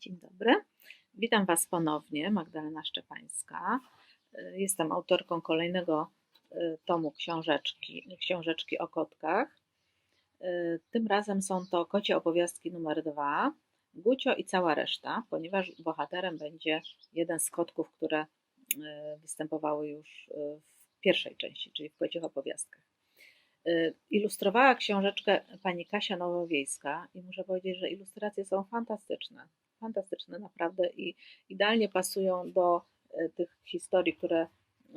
Dzień dobry. Witam Was ponownie, Magdalena Szczepańska. Y, Jestem autorką kolejnego y, tomu książeczki, książeczki o kotkach. Y, Tym razem są to kocie opowiastki numer dwa, Gucio i cała reszta, ponieważ bohaterem będzie jeden z kotków, które występowały już w pierwszej części, czyli w kocich opowiastkach. Ilustrowała książeczkę pani Kasia Nowowiejska i muszę powiedzieć, że ilustracje są fantastyczne fantastyczne naprawdę i idealnie pasują do e, tych historii, które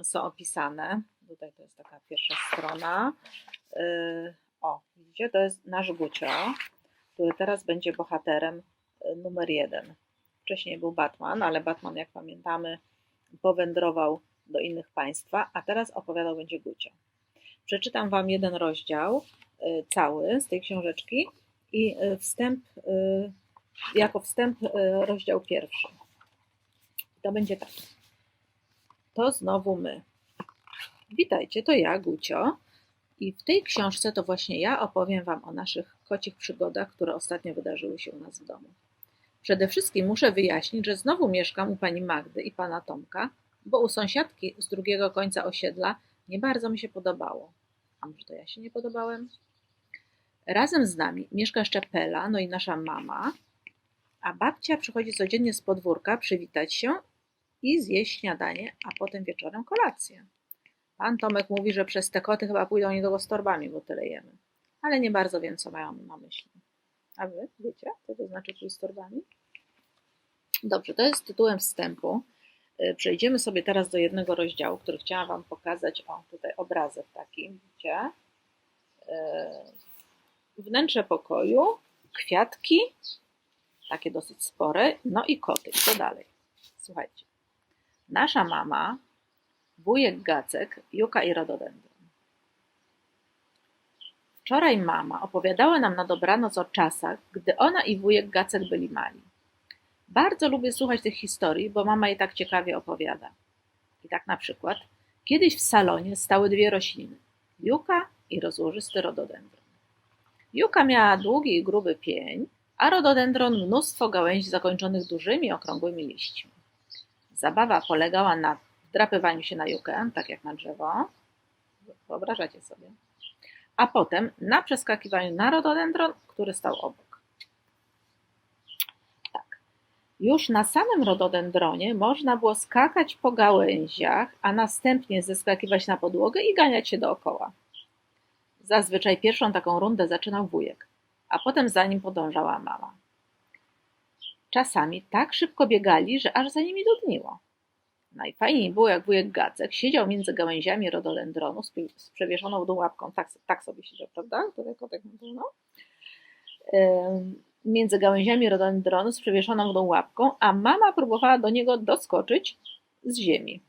są opisane. Tutaj to jest taka pierwsza strona. E, o, widzicie, to jest nasz Gucio, który teraz będzie bohaterem e, numer jeden. Wcześniej był Batman, ale Batman, jak pamiętamy, powędrował do innych państwa, a teraz opowiadał będzie Gucio. Przeczytam Wam jeden rozdział cały z tej książeczki i wstęp jako wstęp e, rozdział pierwszy. To będzie tak. To znowu my. Witajcie, to ja, Gucio. I w tej książce to właśnie ja opowiem Wam o naszych kocich przygodach, które ostatnio wydarzyły się u nas w domu. Przede wszystkim muszę wyjaśnić, że znowu mieszkam u pani Magdy i pana Tomka, bo u sąsiadki z drugiego końca osiedla nie bardzo mi się podobało. A może to ja się nie podobałem? Razem z nami mieszka jeszcze Pela, no i nasza mama, a babcia przychodzi codziennie z podwórka przywitać się i zjeść śniadanie, a potem wieczorem kolację. Pan Tomek mówi, że przez te koty chyba pójdą niedługo z torbami, bo tyle jemy. Ale nie bardzo wiem, co mają na myśli. A wy wiecie, co to znaczy pójść z torbami? Dobrze, to jest tytułem wstępu. Y, przejdziemy sobie teraz do jednego rozdziału, który chciałam Wam pokazać. O, tutaj obrazek taki, widzicie? Y, wnętrze pokoju, kwiatki takie dosyć spore, no i koty. Co dalej? Słuchajcie. Nasza mama, wujek Gacek, Juka i Rododendron. Wczoraj mama opowiadała nam na dobranoc o czasach, gdy ona i wujek Gacek byli mali. Bardzo lubię słuchać tych historii, bo mama je tak ciekawie opowiada. I tak na przykład, kiedyś w salonie stały dwie rośliny. Juka i rozłożysty rododendron. Juka miała długi i gruby pień, a rododendron mnóstwo gałęzi zakończonych dużymi, okrągłymi liśćmi. Zabawa polegała na wdrapywaniu się na jukę, tak jak na drzewo. Wyobrażacie sobie. A potem na przeskakiwaniu na rododendron, który stał obok. Tak. Już na samym rododendronie można było skakać po gałęziach, a następnie zeskakiwać na podłogę i ganiać się dookoła. Zazwyczaj pierwszą taką rundę zaczynał wujek a potem za nim podążała mama. Czasami tak szybko biegali, że aż za nimi dudniło. Najfajniej było, jak wujek Gacek siedział między gałęziami rododendronu z przewieszoną dół łapką. Tak, tak sobie siedział, prawda? Tutaj kotek no. Między gałęziami rododendronu z przewieszoną dół łapką, a mama próbowała do niego doskoczyć z ziemi.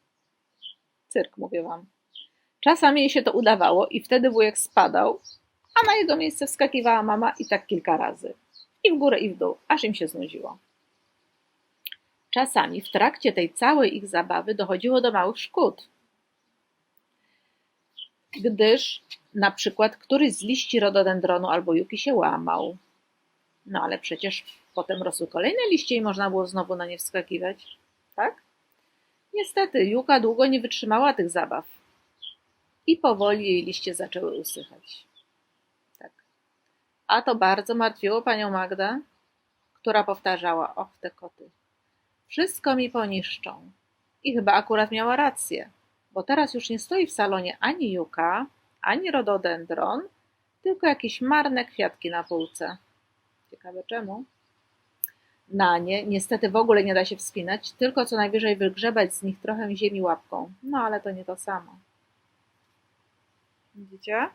Cyrk, mówię wam. Czasami jej się to udawało i wtedy wujek spadał, a na jego miejsce wskakiwała mama i tak kilka razy. I w górę, i w dół, aż im się znudziło. Czasami w trakcie tej całej ich zabawy dochodziło do małych szkód, gdyż na przykład któryś z liści rododendronu albo juki się łamał. No ale przecież potem rosły kolejne liście i można było znowu na nie wskakiwać, tak? Niestety, Juka długo nie wytrzymała tych zabaw i powoli jej liście zaczęły usychać. A to bardzo martwiło panią Magdę, która powtarzała: Och, te koty. Wszystko mi poniszczą. I chyba akurat miała rację, bo teraz już nie stoi w salonie ani juka, ani rododendron, tylko jakieś marne kwiatki na półce. Ciekawe czemu? Na nie niestety w ogóle nie da się wspinać, tylko co najwyżej wygrzebać z nich trochę ziemi łapką. No ale to nie to samo. Widzicie?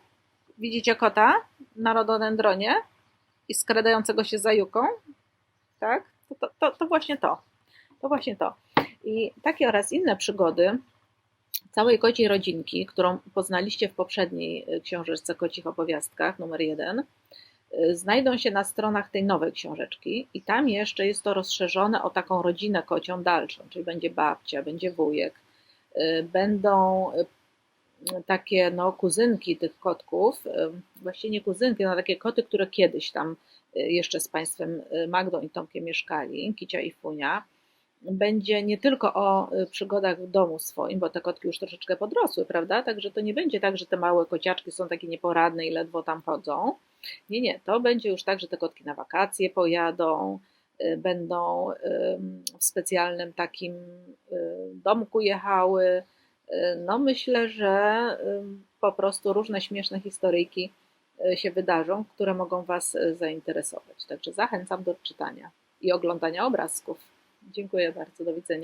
Widzicie kota na rododendronie i skradającego się za juką? Tak? To, to, to, to właśnie to. To właśnie to. I takie oraz inne przygody całej kociej rodzinki, którą poznaliście w poprzedniej y, książeczce Kocich Opowiastkach numer jeden, y, znajdą się na stronach tej nowej książeczki i tam jeszcze jest to rozszerzone o taką rodzinę kocią dalszą, czyli będzie babcia, będzie wujek, y, będą takie no, kuzynki tych kotków, właściwie nie kuzynki, no takie koty, które kiedyś tam jeszcze z państwem Magdą i Tomkiem mieszkali, Kicia i Funia, będzie nie tylko o przygodach w domu swoim, bo te kotki już troszeczkę podrosły, prawda? Także to nie będzie tak, że te małe kociaczki są takie nieporadne i ledwo tam chodzą. Nie, nie, to będzie już tak, że te kotki na wakacje pojadą, będą w specjalnym takim domku jechały. No myślę, że po prostu różne śmieszne historyjki się wydarzą, które mogą Was zainteresować. Także zachęcam do czytania i oglądania obrazków. Dziękuję bardzo, do widzenia.